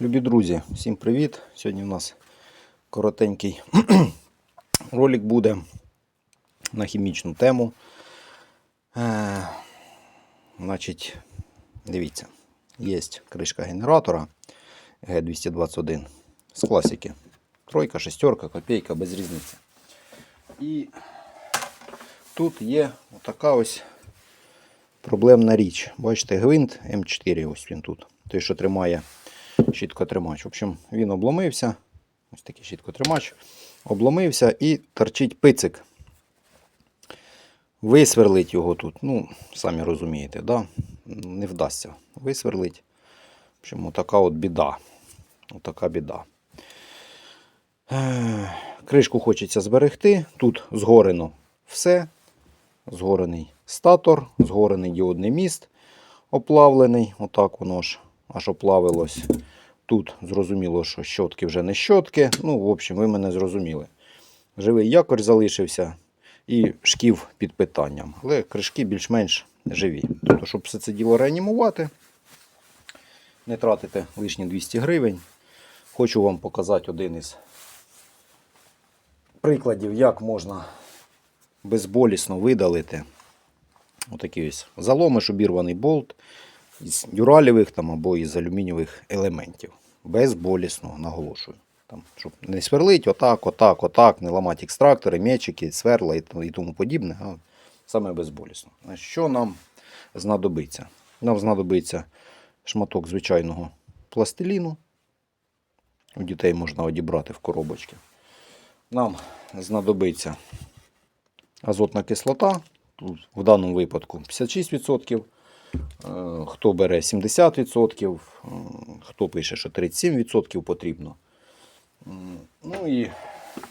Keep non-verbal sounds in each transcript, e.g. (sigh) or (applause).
Любі друзі, всім привіт! Сьогодні у нас коротенький (clears throat) ролик буде на хімічну тему. Е, значить, дивіться, є кришка генератора Г221 з класики. Тройка, шестерка, копійка, без різниці. І тут є така ось проблемна річ. Бачите, гвинт М4, ось він тут. Той, що тримає щіткотримач. В общем, він обломився. Ось такий щіткотримач. Обломився і торчить пицик. Висверлить його тут. Ну, самі розумієте, да? не вдасться висверлить. В общем, така от біда. Отака біда. Е, Кришку хочеться зберегти. Тут згорено все. Згорений статор, згорений діодний міст оплавлений. Отак воно ж аж оплавилось. Тут зрозуміло, що щотки вже не щотки. Ну, в общем, ви мене зрозуміли. Живий якорь залишився і шків під питанням. Але кришки більш-менш живі. Тобто, щоб все це діло реанімувати, не тратити лишні 200 гривень. Хочу вам показати один із прикладів, як можна безболісно видалити отакий ось заломиш, обірваний болт із дюралєвих там, або із алюмінієвих елементів. Безболісно, наголошую. Там, щоб не сверлить отак, отак, отак, не ламати екстрактори, м'ячики, сверла і, тому- подібне, а саме безболісно. Значить, Що нам знадобиться? Нам знадобиться шматок звичайного пластиліну. У дітей можна одібрати в коробочки. Нам знадобиться азотна кислота. Тут в даному випадку 56%. Е, Хто бере 70%, е, хто пише, що 37% потрібно. Ну і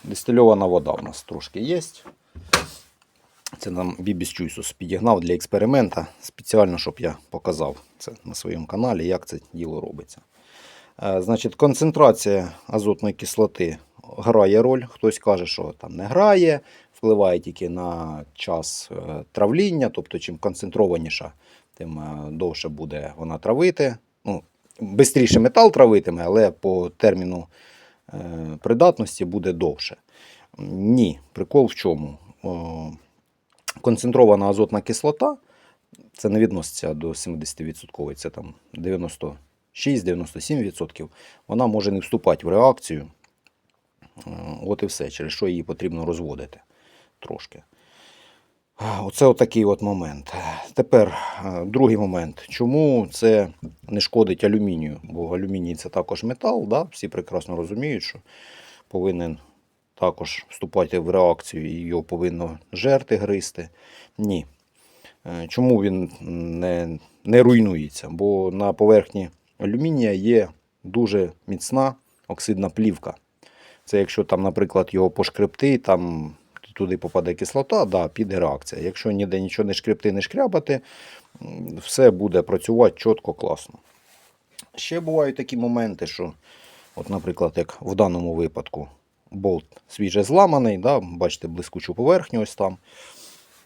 дистильована вода у нас трошки є. Це нам Бібіс Чуйсус підігнав для експеримента спеціально, щоб я показав це на своєму каналі, як це діло робиться. Е, Значить, концентрація азотної кислоти грає роль. Хтось каже, що там не грає, впливає тільки на час е, травління, тобто чим концентрованіша, тим е, довше буде вона травити. Ну, Бистріше метал травитиме, але по терміну е, придатності буде довше. Ні, прикол в чому? Концентрована азотна кислота, це не відноситься до 70%, це там 96-97%, вона може не вступати в реакцію. Е, От і все, через що її потрібно розводити трошки. Оце отакий от момент. Тепер е, другий момент. Чому це не шкодить алюмінію? Бо алюміній це також метал, да? всі прекрасно розуміють, що повинен також вступати в реакцію і його повинно жерти, гризти. Ні. Е, Чому він не, не руйнується? Бо на поверхні алюмінія є дуже міцна оксидна плівка. Це якщо там, наприклад, його пошкребти, там туди попаде кислота, да, піде реакція. Якщо ніде нічого не шкребти, не шкрябати, все буде працювати чітко, класно. Ще бувають такі моменти, що, от, наприклад, як в даному випадку, болт свіже зламаний, да, бачите, блискучу поверхню ось там.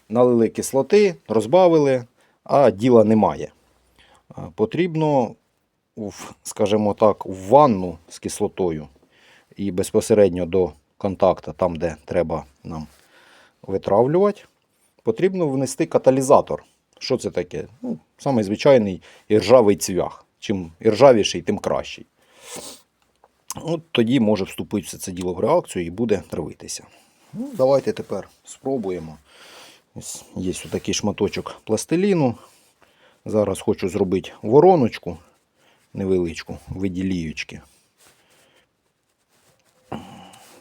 Налили кислоти, розбавили, а діла немає. Потрібно, скажімо так, в ванну з кислотою і безпосередньо до контакту, там, де треба нам витравлювати, потрібно внести каталізатор. Що це таке? Ну, Самий звичайний іржавий цвях. Чим іржавіший, тим кращий. От тоді може вступити все це діло в реакцію і буде травитися. Ну, давайте тепер спробуємо. Ось є ось такий шматочок пластиліну. Зараз хочу зробити вороночку невеличку, в виді ліючки.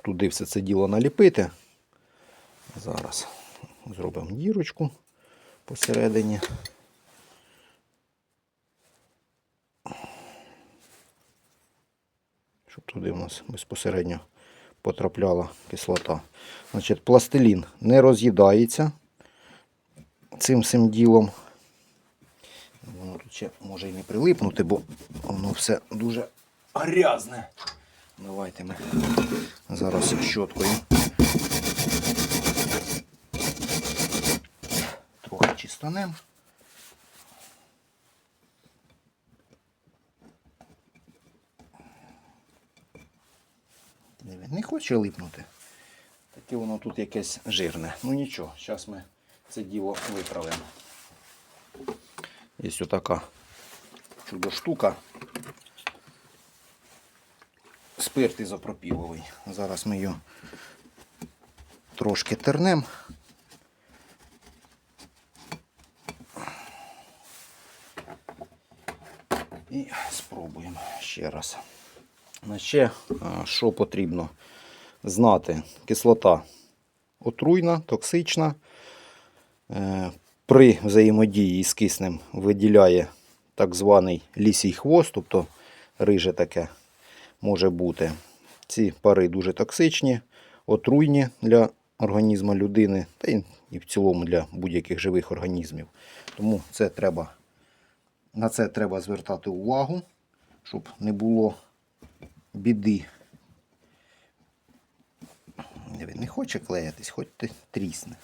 Туди все це діло наліпити. Зараз зробимо дірочку посередині. Щоб туди у нас безпосередньо потрапляла кислота. Значить, пластилін не роз'їдається цим всім ділом. Воно тут ще може і не прилипнути, бо воно все дуже грязне. Давайте ми зараз щоткою чистанем. Не хоче липнути. Таке воно тут якесь жирне. Ну нічого, зараз ми це діло виправимо. Є отака чудо штука. Спирт ізопропіловий. Зараз ми його трошки тернемо. І спробуємо ще раз. Ще, що потрібно знати, кислота отруйна, токсична. Е, При взаємодії з киснем виділяє так званий лісій хвост, тобто риже таке може бути. Ці пари дуже токсичні, отруйні для організму людини, та і в цілому для будь-яких живих організмів. Тому це треба, на це треба звертати увагу, щоб не було біди. Диви, Не хоче клеїтись, хоч ти трісне.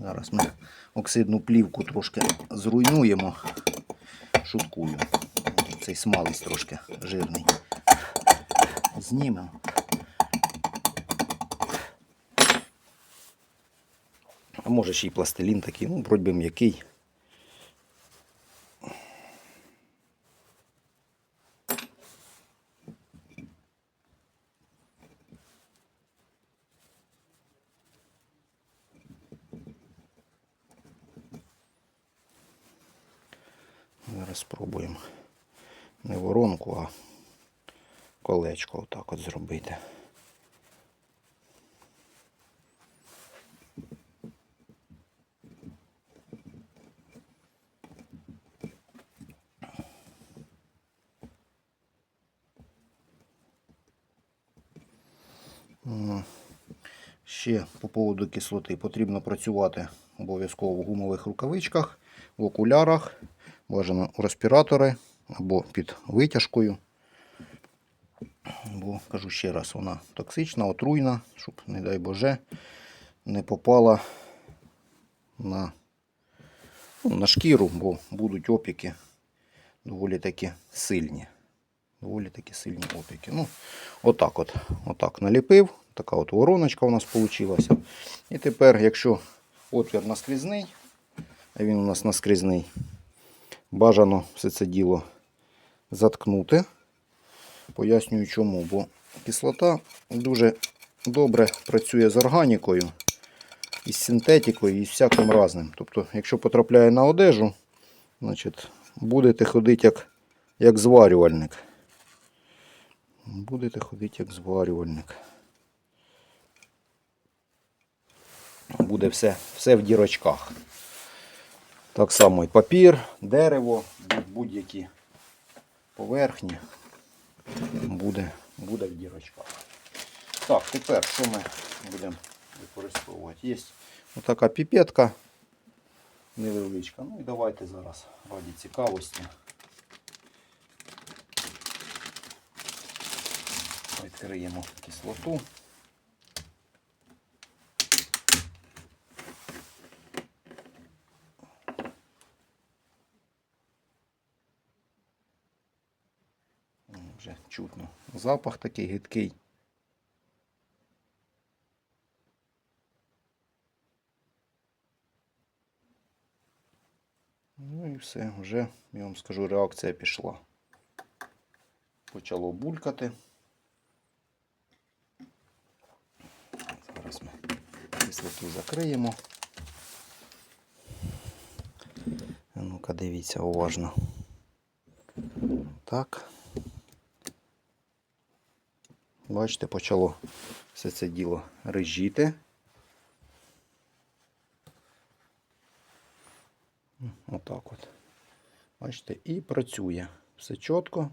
Зараз ми оксидну плівку трошки зруйнуємо. Шуткую. Цей смалець трошки жирний. Знімемо. А може ще й пластилін такий, ну, вроді м'який. Зараз спробуємо не воронку, а колечко отак от зробити. Ще по поводу кислоти потрібно працювати обов'язково в гумових рукавичках, в окулярах, бажано у респіратори або під витяжкою. Бо, кажу ще раз, вона токсична, отруйна, щоб, не дай Боже, не попала на, ну, на шкіру, бо будуть опіки доволі таки сильні. Доволі таки сильні опіки. Ну, отак от, отак наліпив. Така от вороночка у нас вийшла. І тепер, якщо отвір наскрізний, а він у нас наскрізний, бажано все це діло заткнути. Пояснюю чому, бо кислота дуже добре працює з органікою, із синтетикою, і з всяким разним. Тобто, якщо потрапляє на одежу, значить, будете ходити як, як зварювальник. Будете ходити як зварювальник. Буде все, все в дірочках. Так само і папір, дерево, будь-які поверхні буде, буде в дірочках. Так, тепер що ми будемо використовувати? Є отака піпетка невеличка. Ну і давайте зараз раді цікавості. Відкриємо кислоту. Вже чутно. Запах такий гидкий. Ну і все, вже, я вам скажу, реакція пішла. Почало булькати. Зараз ми кислоту закриємо. Ну-ка, дивіться уважно. Так. Бачите, почало все це діло режіти. Отак от. Бачите, і працює. Все чітко,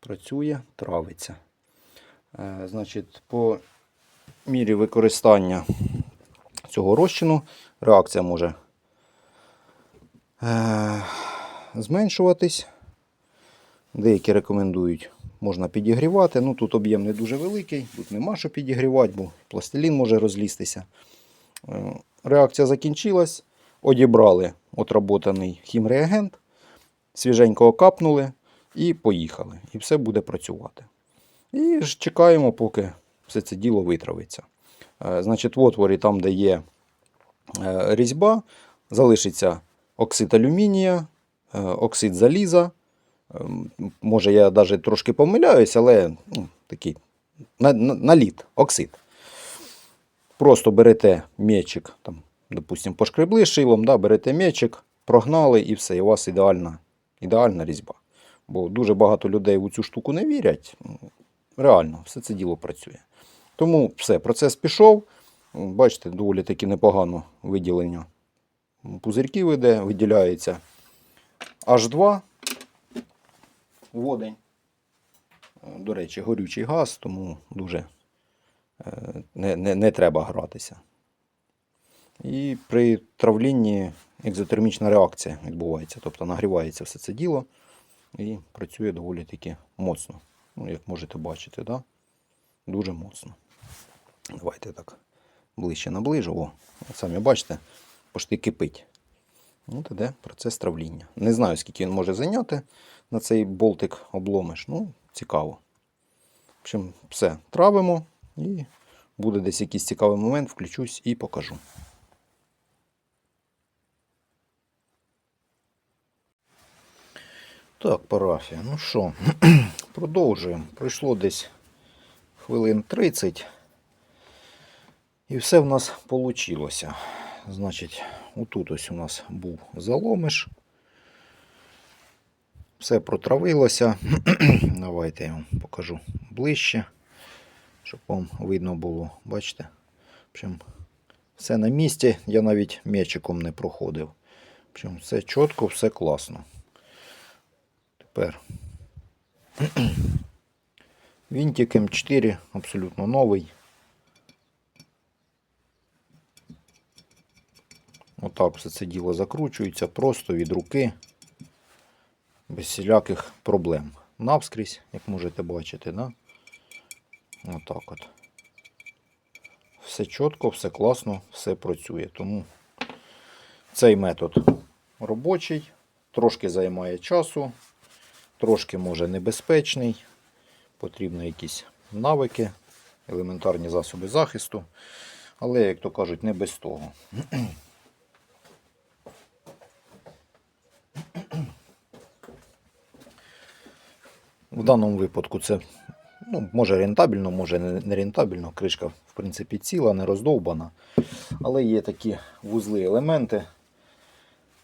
працює, травиться. Е, значить, по мірі використання цього розчину реакція може е, зменшуватись. Деякі рекомендують, можна підігрівати. Ну, тут об'єм не дуже великий, тут нема що підігрівати, бо пластилін може розлізтися. Е, Реакція закінчилась, одібрали отработаний хімреагент, свіженько капнули і поїхали. І все буде працювати. І чекаємо, поки все це діло витравиться. Е, Значить, в отворі, там, де є е, різьба, залишиться оксид алюмінія, е, оксид заліза. Ем, Може, я навіть трошки помиляюсь, але ну, такий на, на, наліт, оксид. Просто берете м'ячик, там, допустимо, пошкребли шилом, да, берете м'ячик, прогнали і все, і у вас ідеальна, ідеальна різьба. Бо дуже багато людей у цю штуку не вірять. Реально, все це діло працює. Тому все, процес пішов. Бачите, доволі таки непогано виділення пузирьків іде, виділяється H2 водень. Е, До речі, горючий газ, тому дуже е, не, не, не треба гратися. І при травлінні екзотермічна реакція відбувається, тобто нагрівається все це діло і працює доволі таки моцно. Ну, як можете бачити, да? дуже моцно. Давайте так ближче наближу. О, от самі бачите, пошти кипить. От іде процес травління. Не знаю, скільки він може зайняти на цей болтик обломиш. Ну, цікаво. В общем, все, травимо і буде десь якийсь цікавий момент, включусь і покажу. Так, парафія. Ну що, (clears throat) продовжуємо. Пройшло десь хвилин 30. І все в нас вийшло. Значить, отут ось у нас був заломиш. Все протравилося. (clears throat) Давайте я вам покажу ближче, щоб вам видно було. Бачите? Общем, все на місці. Я навіть м'ячиком не проходив. Общем, все чітко, все класно. Тепер (clears throat) Вінтик М4 абсолютно новий. Отак все це діло закручується просто від руки, без всіляких проблем. Навскрізь, як можете бачити, да? Отак от. Все чітко, все класно, все працює. Тому цей метод робочий, трошки займає часу, трошки може небезпечний. Потрібні якісь навики, елементарні засоби захисту. Але, як то кажуть, не без того. В даному випадку це ну, може рентабельно, може не рентабельно. Кришка, в принципі, ціла, не роздовбана. Але є такі вузли елементи.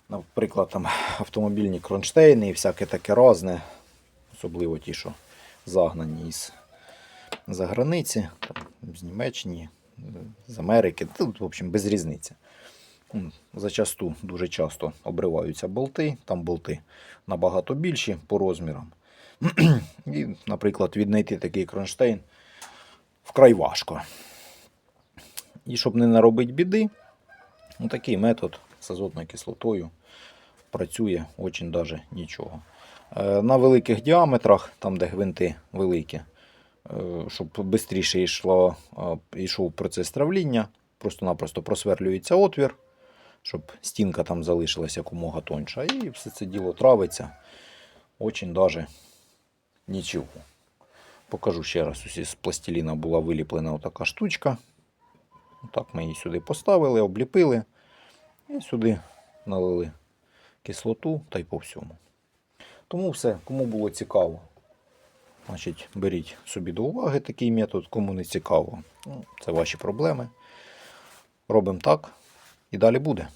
Наприклад, там автомобільні кронштейни і всяке таке разне. Особливо ті, що загнані із за границі, з Німеччини, з Америки. Тут, в общем, без різниці. Зачасту дуже часто обриваються болти. Там болти набагато більші по розмірам. (clears throat) І, наприклад, віднайти такий кронштейн вкрай важко. І щоб не наробити біди, ну, такий метод з азотною кислотою працює очень даже нічого. Е, На великих діаметрах, там де гвинти великі, е, щоб швидше е, йшов процес травління, просто-напросто просверлюється отвір, щоб стінка там залишилась якомога тоньша. І все це діло травиться. Очень даже нічого. Покажу ще раз. Ось з пластиліна була виліплена отака штучка. Так ми її сюди поставили, обліпили і сюди налили кислоту та й по всьому. Тому все, кому було цікаво, значить, беріть собі до уваги такий метод, кому не цікаво, ну, це ваші проблеми. Робимо так і далі буде.